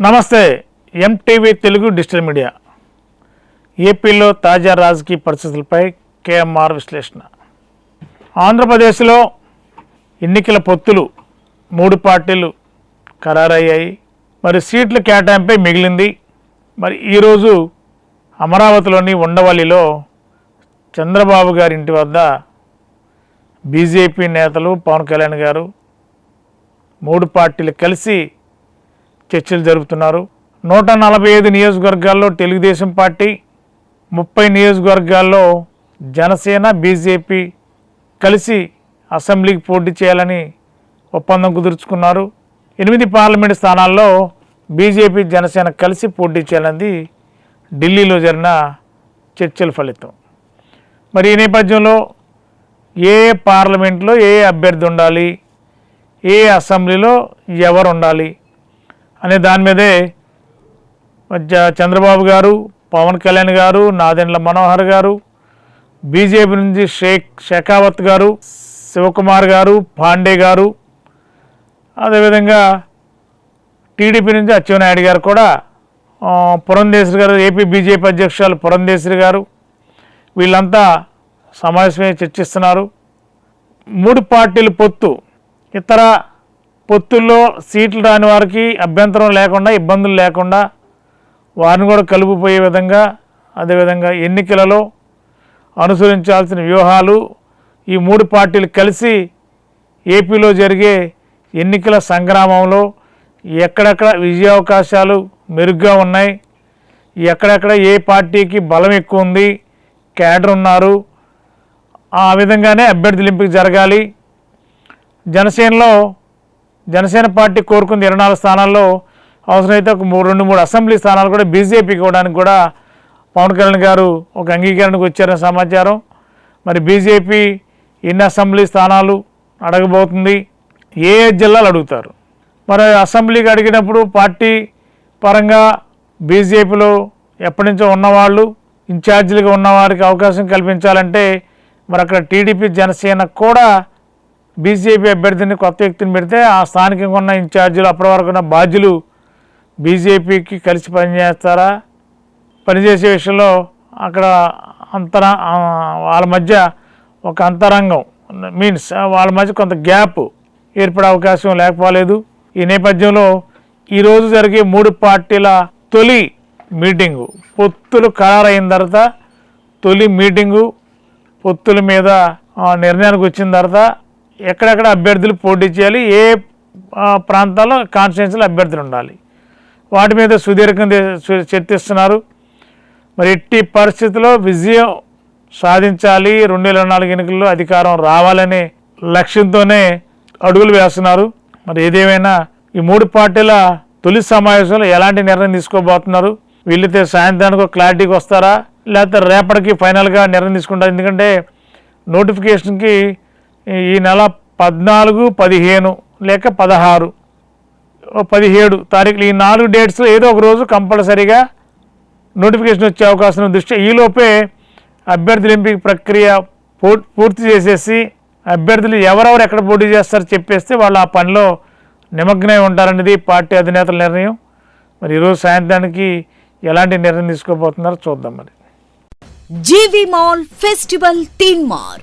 నమస్తే MTV Telugu digital media. ఏపీలో తాజా రాజకీయ పరిస్థితులపై కేఎంఆర్ విశ్లేషణ. ఆంధ్రప్రదేశ్లో ఎన్నికల పొత్తులు మూడు పార్టీలు ఖరారయ్యాయి. మరి సీట్ల కేటాయింపై మిగిలింది. మరి ఈరోజు అమరావతిలోని ఉండవల్లిలో చంద్రబాబు గారి ఇంటి వద్ద బీజేపీ నేతలు పవన్ కళ్యాణ్ గారు మూడు పార్టీలు కలిసి చర్చలు జరుపుతున్నారు. నూట నలభై ఐదు నియోజకవర్గాల్లో తెలుగుదేశం పార్టీ ముప్పై నియోజకవర్గాల్లో జనసేన బీజేపీ కలిసి అసెంబ్లీకి పోటీ చేయాలని ఒప్పందం కుదుర్చుకున్నారు. ఎనిమిది పార్లమెంట్ స్థానాల్లో బీజేపీ జనసేన కలిసి పోటీ చేయాలన్నది ఢిల్లీలో జరిగిన చర్చల ఫలితం. మరి ఈ నేపథ్యంలో ఏ పార్లమెంట్లో ఏ అభ్యర్థి ఉండాలి ఏ అసెంబ్లీలో ఎవరు ఉండాలి అనే దాని మీదే మధ్య చంద్రబాబు గారు పవన్ కళ్యాణ్ గారు నాదెండ్ల మనోహర్ గారు బీజేపీ నుంచి షేక్ షెకావత్ గారు శివకుమార్ గారు పాండే గారు అదేవిధంగా టీడీపీ నుంచి అచ్చెన్నాయుడు గారు కూడా పురంధేశ్వరి గారు ఏపీ బీజేపీ అధ్యక్షురాలు పురంధేశ్వరి గారు వీళ్ళంతా సమావేశమై చర్చిస్తున్నారు. మూడు పార్టీలు పొత్తు ఇతర పొత్తుల్లో సీట్లు రాని వారికి అభ్యంతరం లేకుండా ఇబ్బందులు లేకుండా వారిని కూడా కలుపుపోయే విధంగా అదేవిధంగా ఎన్నికలలో అనుసరించాల్సిన వ్యూహాలు ఈ మూడు పార్టీలు కలిసి ఏపీలో జరిగే ఎన్నికల సంగ్రామంలో ఎక్కడెక్కడ విజయావకాశాలు మెరుగ్గా ఉన్నాయి ఎక్కడెక్కడ ఏ పార్టీకి బలం ఎక్కువ ఉంది క్యాడర్ ఉన్నారు ఆ విధంగానే అభ్యర్థులు ఎంపిక జరగాలి. జనసేనలో జనసేన పార్టీ కోరుకుంది ఇరవై నాలుగు స్థానాల్లో. అవసరమైతే ఒక మూడు రెండు మూడు అసెంబ్లీ స్థానాలు కూడా బీజేపీకి ఇవ్వడానికి కూడా పవన్ కళ్యాణ్ గారు ఒక అంగీకరణకు వచ్చారని సమాచారం. మరి బీజేపీ ఎన్ని అసెంబ్లీ స్థానాలు అడగబోతుంది. ఏ జిల్లాలు అడుగుతారు? మరి అసెంబ్లీకి అడిగినప్పుడు పార్టీ పరంగా బీజేపీలో ఎప్పటి నుంచో ఉన్నవాళ్ళు ఇన్ఛార్జీలుగా ఉన్నవారికి అవకాశం కల్పించాలంటే మరి అక్కడ టీడీపీ జనసేన కూడా బీజేపీ అభ్యర్థిని కొత్త వ్యక్తిని పెడితే ఆ స్థానికంగా ఉన్న ఇన్ఛార్జీలు అప్పటి వరకు ఉన్న బాధ్యులు బీజేపీకి కలిసి పనిచేస్తారా? పనిచేసే విషయంలో అక్కడ అంతర వాళ్ళ మధ్య ఒక అంతరంగం మీన్స్ వాళ్ళ మధ్య కొంత గ్యాప్ ఏర్పడే అవకాశం లేకపోలేదు. ఈ నేపథ్యంలో ఈరోజు జరిగే మూడు పార్టీల తొలి మీటింగు పొత్తులు ఖరారైన తర్వాత తొలి మీటింగు పొత్తుల మీద ఆ, నిర్ణయానికి వచ్చిన తర్వాత ఎక్కడెక్కడ అభ్యర్థులు పోటీ చేయాలి ఏ ప్రాంతాల్లో కాన్స్టిట్యున్సీలో అభ్యర్థులు ఉండాలి. వాటి మీద సుదీర్ఘంగా చర్చిస్తున్నారు. మరి ఎట్టి పరిస్థితుల్లో విజయం సాధించాలి రెండు వేల నాలుగు ఎన్నికల్లో అధికారం రావాలనే లక్ష్యంతోనే అడుగులు వేస్తున్నారు. మరి ఏదేమైనా ఈ మూడు పార్టీల తొలి సమావేశంలో ఎలాంటి నిర్ణయం తీసుకోబోతున్నారు? వీళ్ళైతే సాయంత్రానికి ఒక క్లారిటీకి వస్తారా? లేకపోతే రేపటికి ఫైనల్గా నిర్ణయం తీసుకుంటారు? ఎందుకంటే నోటిఫికేషన్కి ఈ నెల పద్నాలుగు పదిహేను లేక పదహారు పదిహేడు తారీఖులు. ఈ నాలుగు డేట్స్ ఏదో ఒక రోజు కంపల్సరీగా నోటిఫికేషన్ వచ్చే అవకాశం దృష్ట్యా ఈలోపే అభ్యర్థుల ఎంపిక ప్రక్రియ పూ- పూర్తి చేసేసి అభ్యర్థులు ఎవరెవరు ఎక్కడ పోటీ చేస్తారో చెప్పేస్తే వాళ్ళు ఆ పనిలో నిమగ్నమై ఉంటారనేది పార్టీ అధినేతల నిర్ణయం. మరి ఈరోజు సాయంత్రానికి ఎలాంటి నిర్ణయం తీసుకోబోతున్నారో చూద్దాం మరి. జీవి మాల్ ఫెస్టివల్ తీన్ మార్